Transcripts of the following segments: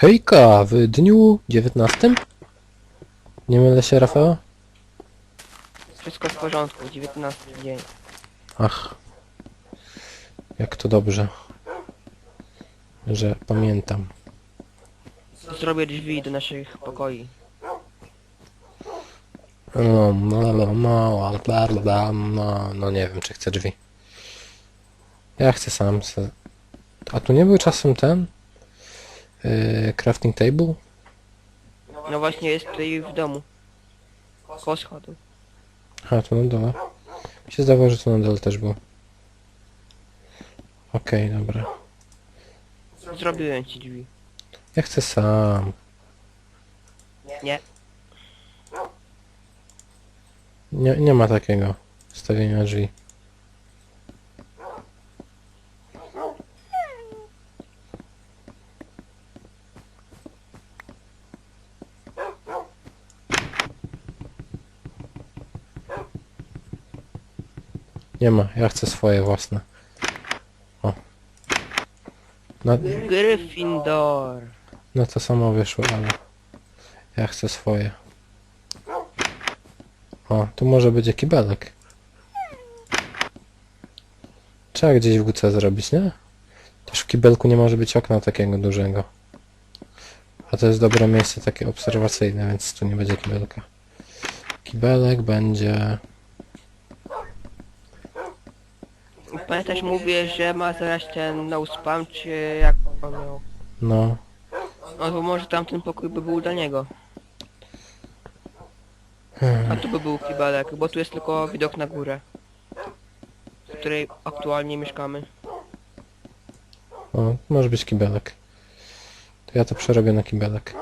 Hejka, w dniu 19? Nie mylę się, Rafał? Wszystko w porządku, 19 dzień. Ach. Jak to dobrze. Że pamiętam. Zrobię drzwi do naszych pokoi. No, no, no, no, bla, bla, bla, no, no nie wiem, czy chcę drzwi. Ja chcę sam. Se... A tu nie był czasem ten? Yy, crafting table? No właśnie jest tutaj w domu. Koło schodu. A, tu na dole. Mi się zdawało, że tu na dole też był. Okej, dobra. Zrobiłem ci drzwi. Ja chcę sam. Nie, Nie, nie ma takiego stawienia drzwi. Nie ma, ja chcę swoje własne. O. No, Gryffindor. no to samo wyszło, ale ja chcę swoje. O, tu może być kibelek. Trzeba gdzieś w WC zrobić, nie? Też w kibelku nie może być okna takiego dużego. A to jest dobre miejsce takie obserwacyjne, więc tu nie będzie kibelka. Kibelek będzie... Pamiętasz, mówię, że ma zaraz ten no spam, czy jak on miał? No, No to może tamten pokój by był dla niego. A tu by był kibelek, bo tu jest tylko widok na górę. W której aktualnie mieszkamy. o, może być kibelek. To ja to przerobię na kibelek.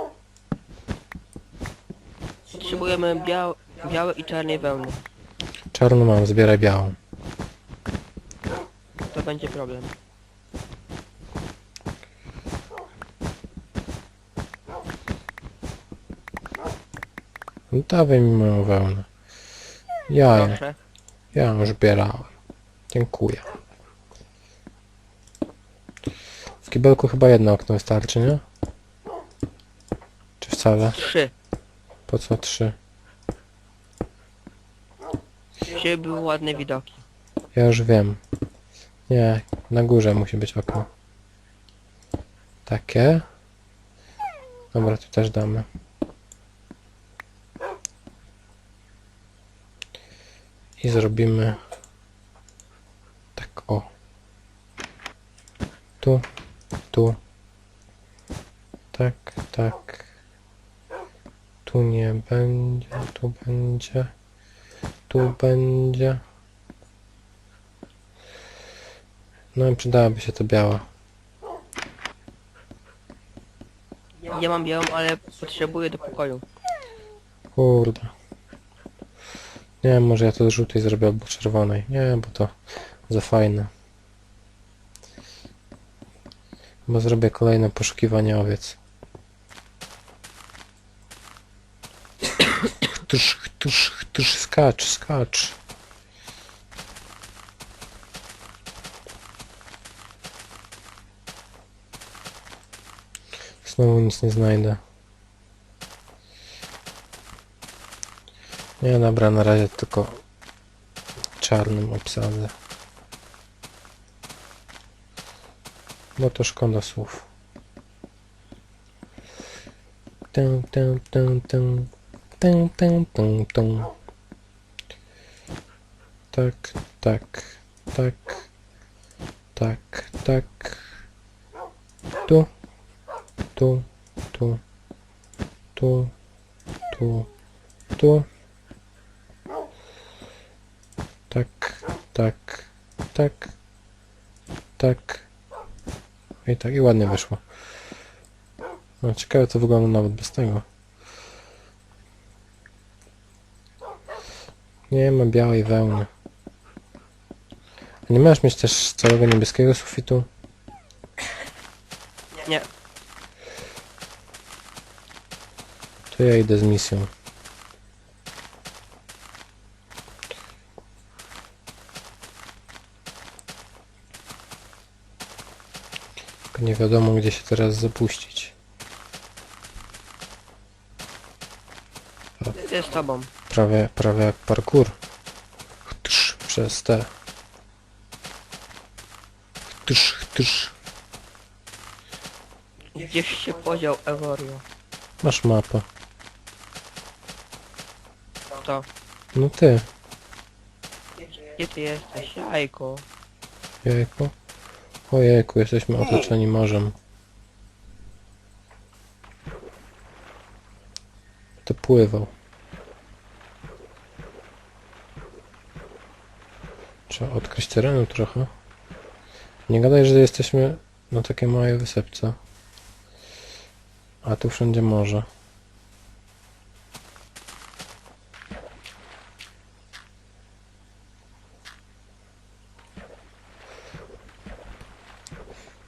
Potrzebujemy biał białe i czarnej wełny. Czarną mam, zbieraj białą. Będzie problem. Dawaj mi moją wełnę. Ja, Proszę. ja już zbierałem. Dziękuję. W kibelku chyba jedno okno wystarczy, nie? Czy wcale? Trzy. Po co trzy? Żeby były ładne widoki. Ja już wiem. Nie, na górze musi być okno. Takie. Dobra, tu też damy. I zrobimy tak o. Tu, tu. Tak, tak. Tu nie będzie, tu będzie. Tu będzie. No i przydałaby się to biała. Ja mam białą, ale potrzebuję do pokoju. Kurde. Nie wiem, może ja to z żółtej zrobię albo czerwonej. Nie, bo to za fajne. Bo zrobię kolejne poszukiwanie owiec. Chtusz, chtusz, chtusz, skacz, skacz. Znowu nic nie znajdę. Nie, dobra, na razie tylko czarnym obsadzę. Bo to szkoda słów. Tę, tę, tę, tę, tę, tę, tę, tę. Tak, tak, tak, tak, tak. Tu, tu, tu, tu, tu, tu. Tak, tak, tak, tak. I tak, i ładnie wyszło. No, ciekawe to wygląda nawet bez tego. Nie ma białej wełny. A nie masz mieć też całego niebieskiego sufitu? Nie, To ja idę z misją. Nie wiadomo, gdzie się teraz zapuścić. Idę z tobą. Prawie, prawie jak parkour. Chtysz przez te. Chtysz, chtysz. Gdzieś się podział Eworio. Masz mapę. To. No ty, Gdzie ty jesteś? Jajko. jajku. Ojejku, jesteśmy otoczeni morzem. To pływał. Trzeba odkryć terenu trochę. Nie gadaj, że jesteśmy na takiej małej wysepce. A tu wszędzie morze.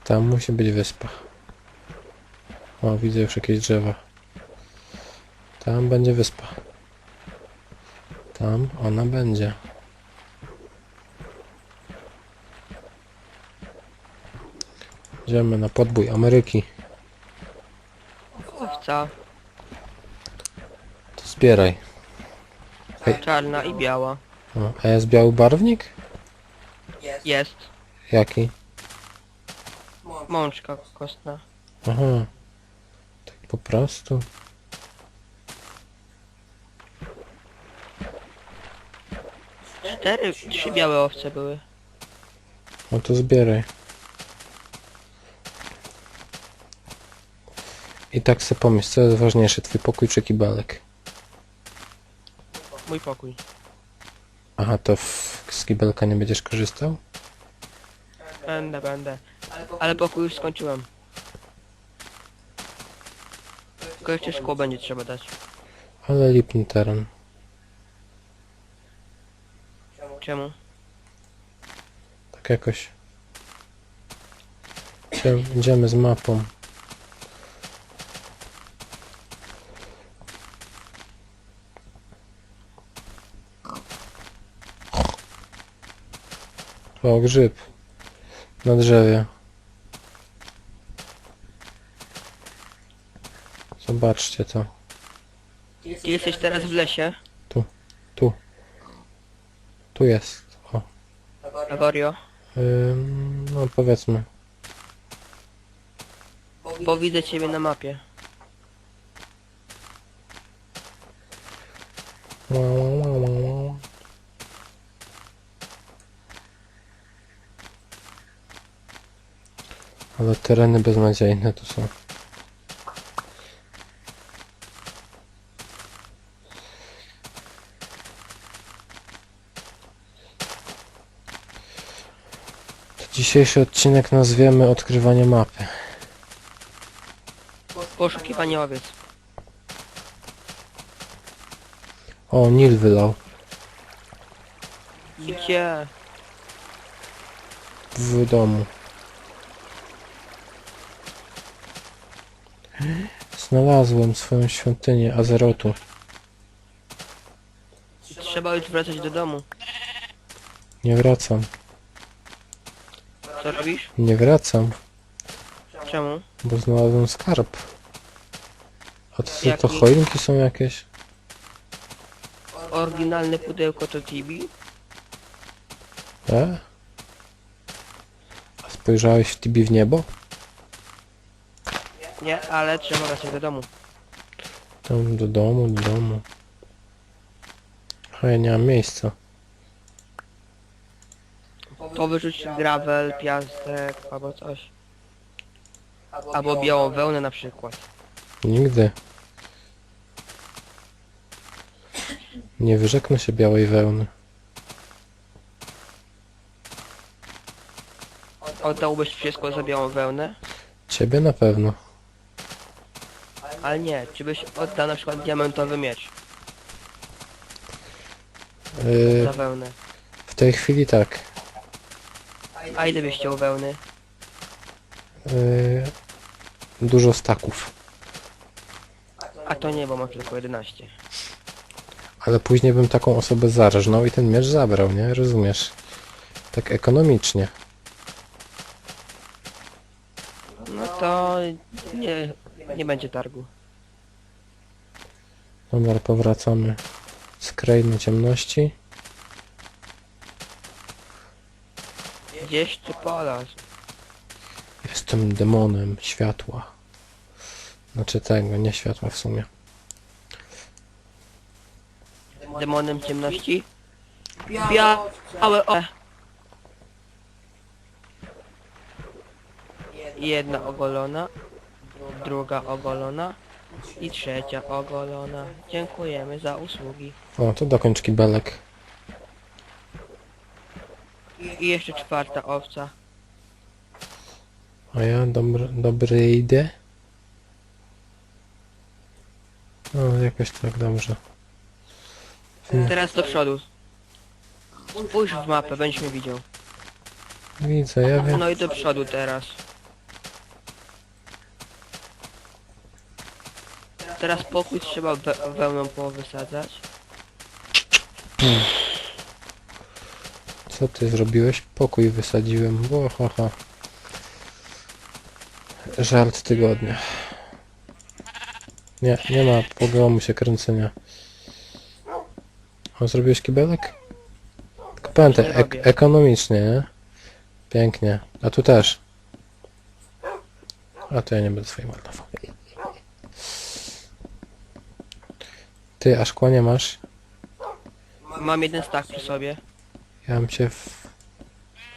Tam musi być wyspa. O, widzę już jakieś drzewa. Tam będzie wyspa. Tam ona będzie. Idziemy na podbój Ameryki. Owca. To zbieraj. Hej. Czarna i biała. O, a jest biały barwnik? Jest. Jaki? Mączka kostna. Aha. Tak po prostu. Cztery, trzy białe owce były. No to zbieraj. I tak sobie pomyśl, co jest ważniejsze, twój pokój czy kibelek? Mój pokój. Aha, to w, z kibelka nie będziesz korzystał? Będę, będę. Ale pokój już skończyłem. Tylko jeszcze szkło będzie trzeba dać. Ale lipny teren. Czemu? Tak jakoś. Idzie- Idziemy z mapą. O, grzyb. Na drzewie. Zobaczcie to. Ty jesteś teraz w lesie, Tu jest. O. Eworio, Ym, no powiedzmy. bo widzę ciebie na mapie. Ła, Ale tereny beznadziejne tu są. To Dzisiejszy odcinek nazwiemy odkrywanie mapy. Poszukiwanie owiec. O, Nil wylał. Gdzie? w domu. Znalazłem swoją świątynię Azerotu. Trzeba już wracać do domu. Nie wracam. Co robisz? Nie wracam, Czemu? bo znalazłem skarb. A to co to Jaki? choinki są jakieś? Oryginalne pudełko to Tibi? E? A spojrzałeś w Tibi w niebo? Nie, ale trzeba wracać do domu. Tam do domu, do domu. A ja nie mam miejsca. To wyrzuć gravel, piasek albo coś. Albo białą wełnę na przykład. Nigdy. Nie wyrzeknę się białej wełny. Oddałbyś wszystko za białą wełnę? Ciebie na pewno. Ale nie, czy byś oddał na przykład diamentowy miecz Yy, za wełnę? w tej chwili tak. A ile byś chciał wełny? Yy, dużo staków. A to nie, bo mam tylko 11. Ale później bym taką osobę zarżnął i ten miecz zabrał, nie? Rozumiesz? Tak ekonomicznie. No to nie, nie będzie targu. Dobra, powracamy z krainy ciemności. Gdzieś ty polazł. Jestem demonem światła. Znaczy tego, nie światła w sumie. Demonem ciemności? Białe o... Jedna ogolona, druga ogolona i trzecia ogolona. Dziękujemy za usługi. O, to dokończ kibelek. I jeszcze czwarta owca. A ja dobry, dobry idę. No, jakoś tak dobrze. Teraz do przodu. Spójrz w mapę, będziesz mnie widział. Widzę, ja wiem. No i do przodu teraz. Teraz pokój trzeba we wełną powysadzać. Co ty zrobiłeś? Pokój wysadziłem. Bo, ha, ha. Żart tygodnia. Nie, nie ma pogromu się kręcenia. O, zrobiłeś kibelek? Tylko pamiętaj, Nie ek robię. ekonomicznie, nie? Pięknie. A tu też. A to ja nie będę swojej marnował. Ty, a szkła nie masz? Mam jeden stak przy sobie. Ja bym cię w...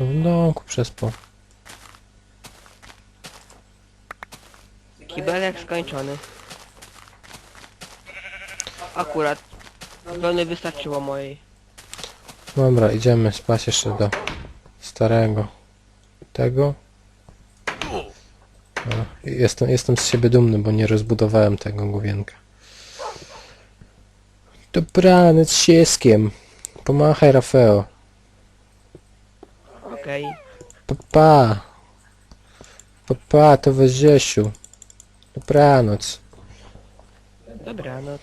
w domku przespał. Kibelek skończony. Akurat. Wełny wystarczyło mojej. Dobra, idziemy spać jeszcze do starego tego. O, jestem, jestem z siebie dumny, bo nie rozbudowałem tego główienka. Dobranoc sieskiem. Pomachaj Rafeo. Okej. Papa. Papa, to Ziesiu. Dobranoc. Dobranoc.